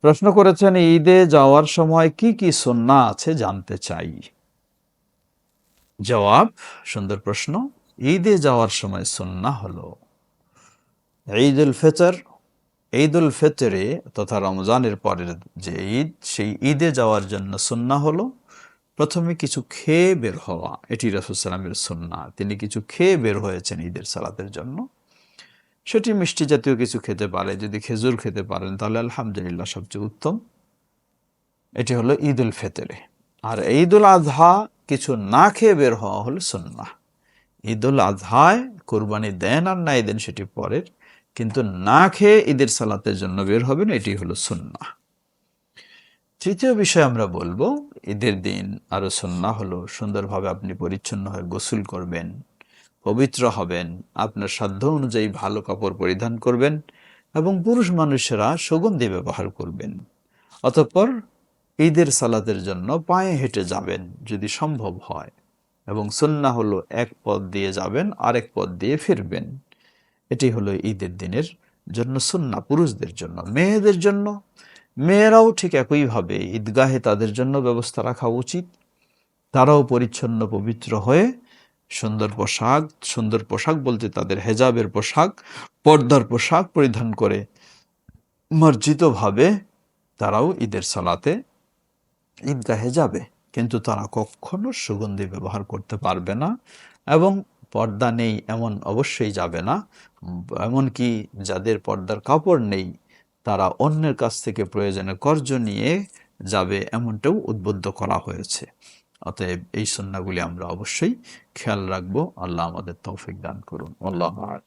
প্রশ্ন করেছেন, ঈদে যাওয়ার সময় কি কি সুন্না আছে জানতে চাই। জবাব, সুন্দর প্রশ্ন, ঈদে যাওয়ার সময় সুন্না হলো। ঈদ উল ফিতর ঈদ উল ফিতরে তথা রমজানের পরের যে ঈদ, সেই ঈদে যাওয়ার জন্য সুন্না হলো। প্রথমে কিছু খেয়ে বের হওয়া, এটি রসুলামের সুন্না তিনি কিছু খেয়ে বের হয়েছেন ঈদের সালাতের জন্য। সেটি মিষ্টি জাতীয় কিছু খেতে পারে, যদি খেজুর খেতে পারেন, তাহলে আলহামদুলিল্লাহ সবচেয়ে উত্তম। এটি হলো ঈদ উল ফেতরে। আর ঈদ উল আজহা কিছু না খেয়ে বের হওয়া হলো সুন্না ঈদ উল আজহায় কোরবানি দেন আর নাই দেন সেটি পরের, কিন্তু না খেয়ে ঈদের সালাতের জন্য বের হবেন, এটি হলো সুন্না তৃতীয় বিষয় আমরা বলব, ঈদের দিন আরও সন্না হলো, সুন্দরভাবে আপনি পরিচ্ছন্ন হয়ে গোসল করবেন। পবিত্র হবেন। আপনার সাধ্য অনুযায়ী ভালো কাপড় পরিধান করবেন এবং পুরুষ মানুষেরা সুগন্ধি ব্যবহার করবেন। অতঃপর ঈদের সালাতের জন্য পায়ে হেঁটে যাবেন যদি সম্ভব হয় এবং সন্না হলো এক পদ দিয়ে যাবেন, আরেক পদ দিয়ে ফিরবেন। এটি হলো ঈদের দিনের জন্য সুন্না পুরুষদের জন্য, মেয়েদের জন্য। মেয়েরাও ঠিক একইভাবে ঈদগাহে তাদের জন্য ব্যবস্থা রাখা উচিত। তারাও পরিচ্ছন্ন পবিত্র হয়ে সুন্দর পোশাক সুন্দর পোশাক বলতে তাদের হেজাবের পোশাক, পর্দার পোশাক পরিধান করে মার্জিতভাবে তারাও ঈদের সালাতে ঈদগাহে যাবে কিন্তু তারা কখনো সুগন্ধি ব্যবহার করতে পারবে না এবং পর্দা নেই এমন অবশ্যই যাবে না। এমনকি যাদের পর্দার কাপড় নেই, তারা অন্যের কাছ থেকে প্রয়োজনে কর্জ নিয়ে যাবে এমনটাও উদ্বুদ্ধ করা হয়েছে। অতএব এই সন্নাগুলি আমরা অবশ্যই খেয়াল রাখব। আল্লাহ আমাদের তৌফিক দান করুন। আল্লাহ